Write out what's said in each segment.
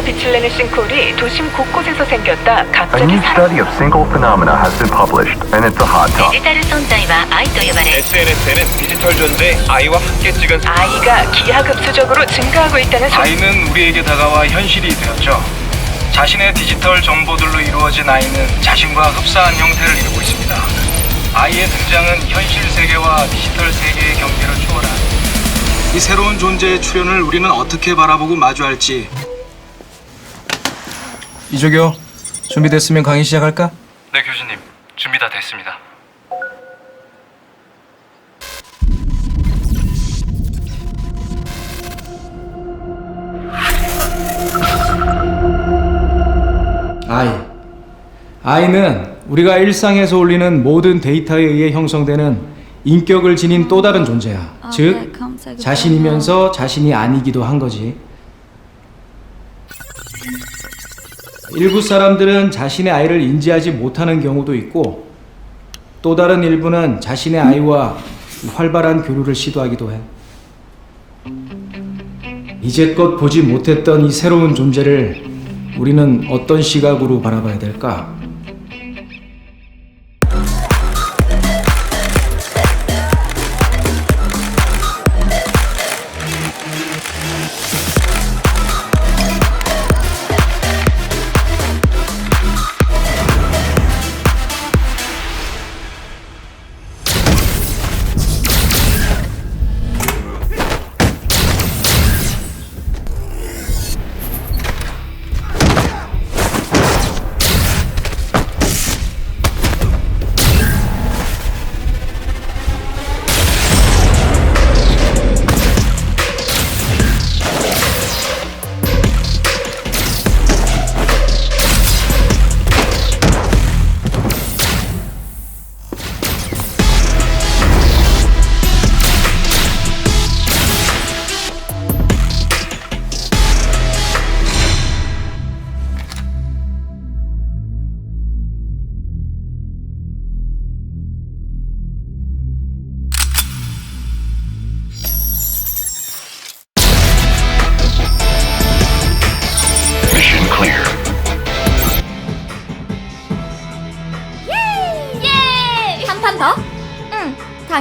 태양의 빛을 내는 싱크홀이 도심 곳곳에서 생겼다 A 갑자기 new 사라졌다. study of single phenomena has been published, and it's a hot デ topic. ジタル存在は愛と呼ばれ SNS에는 디지털 존재 아이와 함께 찍은 사- 아이가 기하급수적으로 증가하고 있다는 소식. 아이는 우리에게 다가와 현실이 되었죠. 자신의 디지털 정보들로 이루어진 아이는 자신과 흡사한 형태를 이루고 있습니다. 아이의 등장은 현실 세계와 디지털 세계의 경계를 초월한 이 새로운 존재의 출현을 우리는 어떻게 바라보고 마주할지 이조교 준비됐으면 강의 시작할까? 네 교수님 준비 다 됐습니다. 아이. 아이는 우리가 일상에서 올리는 모든 데이터에 의해 형성되는 인격을 지닌 또 다른 존재야. 아, 즉 네, 감사합니다. 자신이면서 자신이 아니기도 한 거지. 일부 사람들은 자신의 아이를 인지하지 못하는 경우도 있고 또 다른 일부는 자신의 아이와 활발한 교류를 시도하기도 해. 이제껏 보지 못했던 이 새로운 존재를 우리는 어떤 시각으로 바라봐야 될까?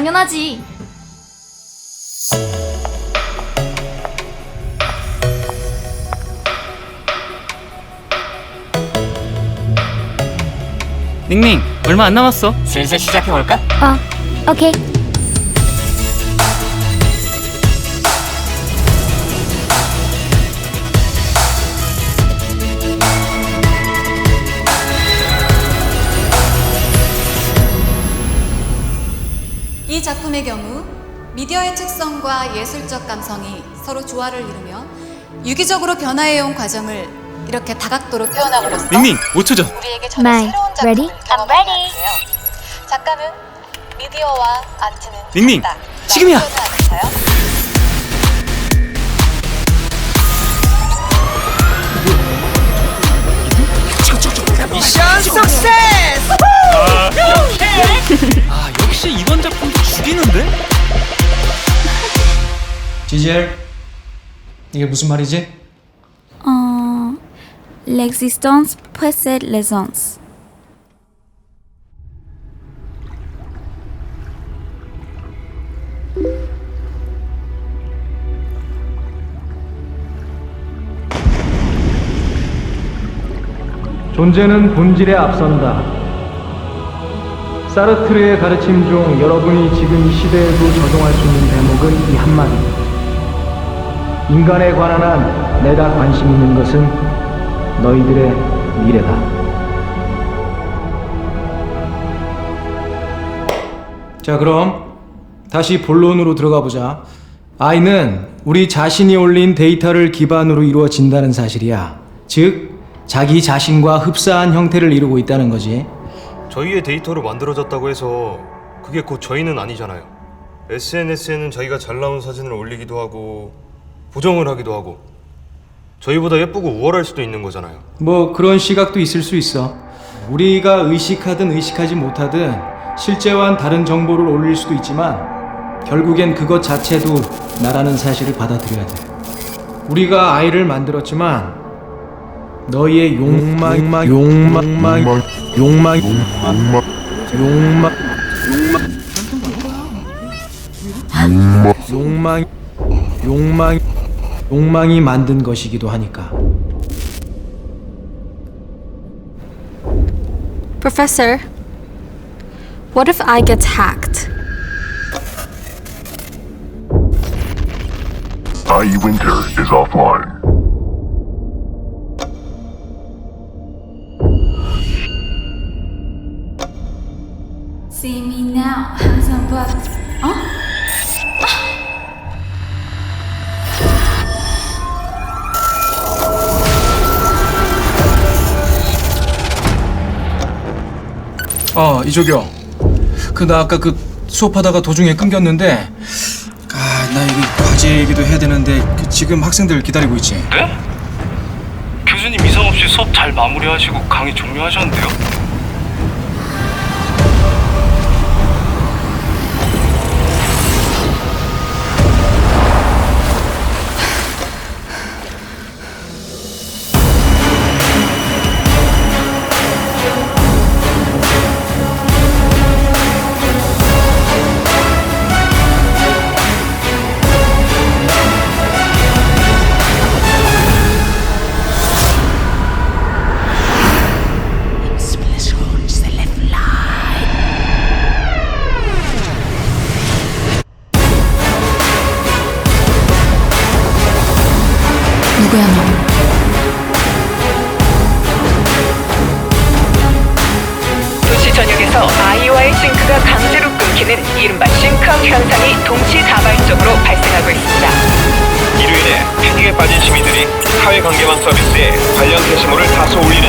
당연하지. 닝닝 얼마 안 남았어 슬슬 시작해볼까? 어, 오케이. 이 작품의 경우 미디어의 특성과 예술적 감성이 서로 조화를 이루며 유기적으로 변화해온 과정을 이렇게 다각도로 표현함으로써 닝닝 5초 전 우리에게 전혀 Mai, 새로운 ready? 작품을 경험하게 하는데요. 작가는 미디어와 아트는 닝닝, 같다. 지금이야. 라고 표현하니까요. 아 역시 이번 작품도 죽이는데? 지젤 이게 무슨 말이지? 어, l'existence précède l'essence. 존재는 본질에 앞선다. 사르트르의 가르침 중 여러분이 지금 이 시대에도 적용할 수 있는 대목은 이 한마디. 인간에 관한 한 내가 관심 있는 것은 너희들의 미래다. 자, 그럼 다시 본론으로 들어가 보자. 아이는 우리 자신이 올린 데이터를 기반으로 이루어진다는 사실이야. 즉, 자기 자신과 흡사한 형태를 이루고 있다는 거지. 저희의 데이터로 만들어졌다고 해서 그게 곧 저희는 아니잖아요. SNS에는 자기가 잘 나온 사진을 올리기도 하고 보정을 하기도 하고 저희보다 예쁘고 우월할 수도 있는 거잖아요. 뭐 그런 시각도 있을 수 있어. 우리가 의식하든 의식하지 못하든 실제와는 다른 정보를 올릴 수도 있지만 결국엔 그것 자체도 나라는 사실을 받아들여야 돼. 우리가 아이를 만들었지만 너희의 욕망, 욕망, 욕망, 욕망, 욕망, 욕망, 욕망, 욕망이 만든 것이기도 하니까. Professor, what if I get hacked? IE Winter is offline. Now, but 어? 어, 이조교. 그나 아까 그 수업하다가 도중에 끊겼는데 아, 나 이거 과제 얘기도 해야 되는데 그 지금 학생들 기다리고 있지. 네? 교수님 이상 없이 수업 잘 마무리하시고 강의 종료하셨는데요? 동시다발적으로 발생하고 있습니다. 이로 인해 패닉에 빠진 시민들이 사회관계망 서비스에 관련 게시물을 다소 올리는